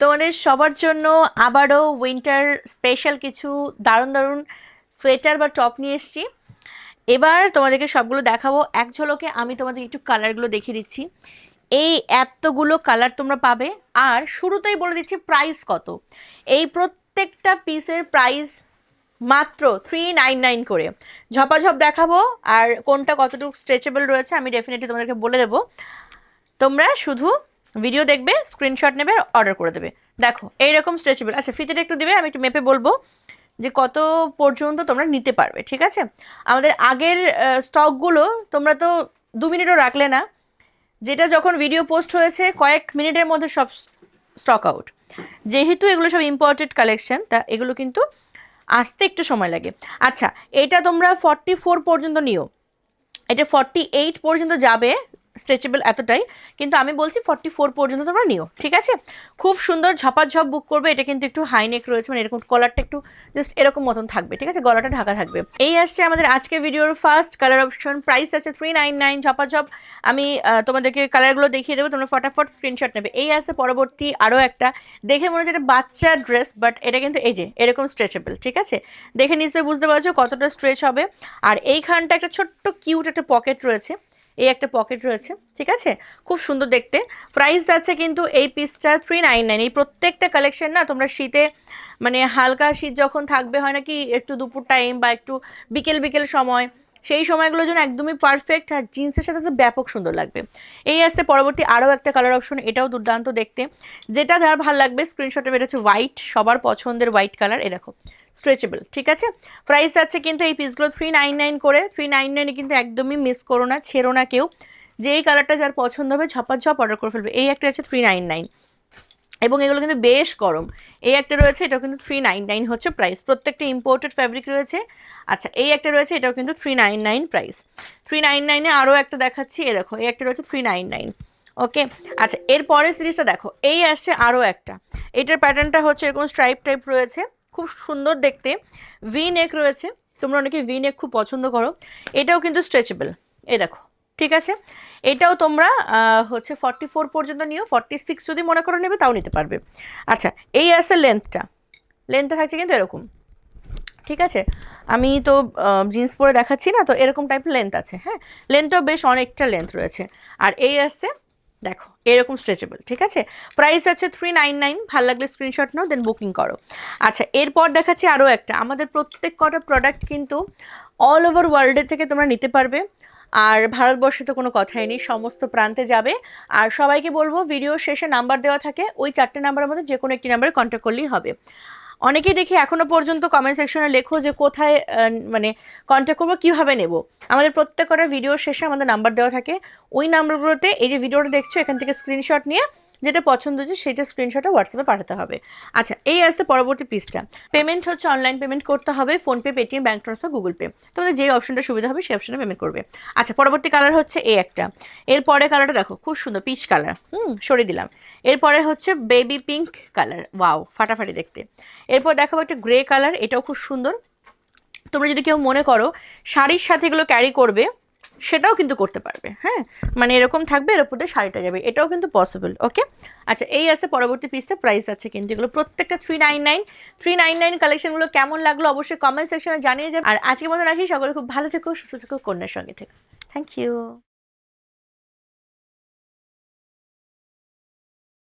তোমাদের সবার জন্য আবারও উইন্টার স্পেশাল কিছু দারুণ দারুণ সোয়েটার বা টপ নিয়ে এসেছি। এবার তোমাদেরকে সবগুলো দেখাবো। এক ঝলকে আমি তোমাদের একটু কালারগুলো দেখিয়ে দিচ্ছি। এই এতগুলো কালার তোমরা পাবে। আর শুরুতেই বলে দিচ্ছি প্রাইস কত। এই প্রত্যেকটা পিসের প্রাইস মাত্র থ্রি নাইন নাইন করে। ঝপাঝপ দেখাবো আর কোনটা কতটুকু স্ট্রেচেবল রয়েছে আমি ডেফিনেটলি তোমাদেরকে বলে দেবো। তোমরা শুধু ভিডিও দেখবে স্ক্রিনশট নেবে অর্ডার করে দেবে। দেখো, এইরকম স্ট্রেচেবল আচ্ছা ফিতেটা একটু দেবে, আমি একটু মেপে বলব যে কত পর্যন্ত তোমরা নিতে পারবে, ঠিক আছে? আমাদের আগের স্টকগুলো তোমরা তো দু মিনিটও রাখলে না। যেটা যখন ভিডিও পোস্ট হয়েছে, কয়েক মিনিটের মধ্যে সব স্টক আউট যেহেতু এগুলো সব ইম্পর্টেন্ট কালেকশন তা এগুলো কিন্তু আসতে একটু সময় লাগে। আচ্ছা এটা তোমরা ফর্টি ফোর পর্যন্ত নিও। এটা ফর্টি এইট পর্যন্ত যাবে স্ট্রেচেবল এতটাই, কিন্তু আমি বলছি ফর্টি ফোর পর্যন্ত তোমরা নিও, ঠিক আছে? খুব সুন্দর ঝপাঝপ বুক করবে, এটা কিন্তু একটু হাই নেক রয়েছে মানে এরকম কলারটা একটু জাস্ট এরকম মতন থাকবে, ঠিক আছে? গলাটা ঢাকা থাকবে। এই আসছে আমাদের আজকে ভিডিওর ফার্স্ট কালার অপশন প্রাইস আছে থ্রি নাইন নাইন ঝপাঝপ। আমি তোমাদেরকে কালারগুলো দেখিয়ে দেবো, তোমরা ফটাফট স্ক্রিনশট নেবে। এই আসছে পরবর্তী আরও একটা, দেখে মনে হচ্ছে এটা বাচ্চা ড্রেস বাট এটা কিন্তু এই যে, এরকম স্ট্রেচেবল ঠিক আছে? দেখে নিশ্চয়ই বুঝতে পারছ কতটা স্ট্রেচ হবে। আর এইখানটা একটা ছোট্ট কিউট একটা পকেট রয়েছে। এই একটা পকেট রয়েছে, ঠিক আছে? খুব সুন্দর দেখতে। প্রাইস যাচ্ছে কিন্তু এই পিসটা থ্রি নাইন নাইন এই প্রত্যেকটা কালেকশন না তোমরা শীতে মানে হালকা শীত যখন থাকবে হয় না কি একটু দুপুর টাইম বা একটু বিকেল বিকেল সময় সেই সময়গুলোর জন্য একদমই পারফেক্ট আর জিন্সের সাথে তো ব্যাপক সুন্দর লাগবে। এই আসছে পরবর্তী আরও একটা কালার অপশন এটাও দুর্দান্ত দেখতে। যেটা যার ভালো লাগবে স্ক্রিনশটে বেরোচ্ছে হোয়াইট সবার পছন্দের হোয়াইট কালার এ দেখো স্ট্রেচেবল ঠিক আছে? প্রাইস আছে কিন্তু এই পিসগুলো থ্রি নাইন নাইন করে থ্রি নাইন নাইনে কিন্তু একদমই মিস করো না, ছেড়ো না কেউ। যে এই কালারটা যার পছন্দ হবে, ঝপাঝপ অর্ডার করে ফেলবে। এই একটা আছে থ্রি নাইন নাইন এবং এগুলো কিন্তু বেশ গরম। এই একটা রয়েছে, এটাও কিন্তু থ্রি নাইন নাইন হচ্ছে প্রাইস প্রত্যেকটা ইম্পোর্টেড ফ্যাব্রিক রয়েছে। আচ্ছা এই একটা রয়েছে, এটাও কিন্তু three nine nine price three nine নাইনে আরও একটা দেখাচ্ছি। এ দেখো, এই একটা রয়েছে থ্রি নাইন নাইন ওকে আচ্ছা এর পরের সিরিজটা দেখো। এই আসছে আরও একটা। এটার প্যাটার্নটা হচ্ছে এরকম স্ট্রাইপ টাইপ রয়েছে। খুব সুন্দর দেখতে। ভি নেক রয়েছে। তোমরা অনেকে ভি নেক খুব পছন্দ করো। এটাও কিন্তু স্ট্রেচেবল এ দেখো। ঠিক আছে? এটাও তোমরা হচ্ছে ফর্টি ফোর পর্যন্ত নিও ফর্টি সিক্স যদি মনে করো নেবে তাও নিতে পারবে। আচ্ছা এই আছে লেন্থটা লেন্থটা থাকছে কিন্তু এরকম। ঠিক আছে? আমি তো জিন্স পরে দেখাচ্ছি না, তো এরকম টাইপের লেন্থ আছে হ্যাঁ? লেন্থটাও বেশ অনেকটা লেন্থ রয়েছে। আর এই আসছে দেখো, এরকম স্ট্রেচেবল ঠিক আছে? প্রাইস আছে থ্রি নাইন নাইন ভালো লাগলে স্ক্রিনশট নাও দেন বুকিং করো। আচ্ছা এরপর দেখাচ্ছি আরও একটা। আমাদের প্রত্যেক কটা প্রোডাক্ট কিন্তু অল ওভার ওয়ার্ল্ডের থেকে তোমরা নিতে পারবে। আর ভারতবর্ষে তো কোনো কথাই নেই, সমস্ত প্রান্তে যাবে। আর সবাইকে বলব ভিডিও শেষে নাম্বার দেওয়া থাকে, ওই চারটে নাম্বারের মধ্যে যে কোনো একটি নাম্বারে কন্ট্যাক্ট করলেই হবে। অনেকেই দেখি এখনও পর্যন্ত কমেন্ট সেকশনে লেখো যে কোথায় মানে কন্ট্যাক্ট করব, কীভাবে নেব। আমাদের প্রত্যেক কটা ভিডিও শেষে আমাদের নাম্বার দেওয়া থাকে। ওই নাম্বারগুলোতে এই যে ভিডিওটা দেখছ, এখান থেকে স্ক্রিনশট নিয়ে যেটা পছন্দ হচ্ছে সেটা স্ক্রিনশটে হোয়াটসঅ্যাপে পাঠাতে হবে। আচ্ছা এই আসতে পরবর্তী পিসটা পেমেন্ট হচ্ছে অনলাইন পেমেন্ট করতে হবে PhonePe Paytm bank transfer Google Pay তোমাদের যে অপশনটা সুবিধা হবে, সেই অপশনে পেমেন্ট করবে। আচ্ছা পরবর্তী কালার হচ্ছে এই একটা। এরপরে কালারটা দেখো, খুব সুন্দর পিচ কালার হুম, সরিয়ে দিলাম। এরপরে হচ্ছে বেবি পিঙ্ক কালার ওয়াও ফাটাফাটি দেখতে। এরপর দেখাবো একটা গ্রে কালার এটাও খুব সুন্দর। তোমরা যদি কেউ মনে করো, শাড়ির সাথে এগুলো ক্যারি করবে সেটাও কিন্তু করতে পারবে হ্যাঁ? মানে এরকম থাকবে, এর উপর শাড়িটা যাবে, এটাও কিন্তু পসিবল ওকে আচ্ছা এই আছে পরবর্তী পিসটা প্রাইস আছে কিন্তু, এগুলো প্রত্যেকটা three nine nine three nine nine কালেকশনগুলো কেমন লাগল অবশ্যই কমেন্ট সেকশনে জানিয়ে যাবে। আর আজকের মতন আসি, সকলে খুব ভালো থেকো, সুস্থ থেকো, কন্যার সঙ্গে থেকো। Thank you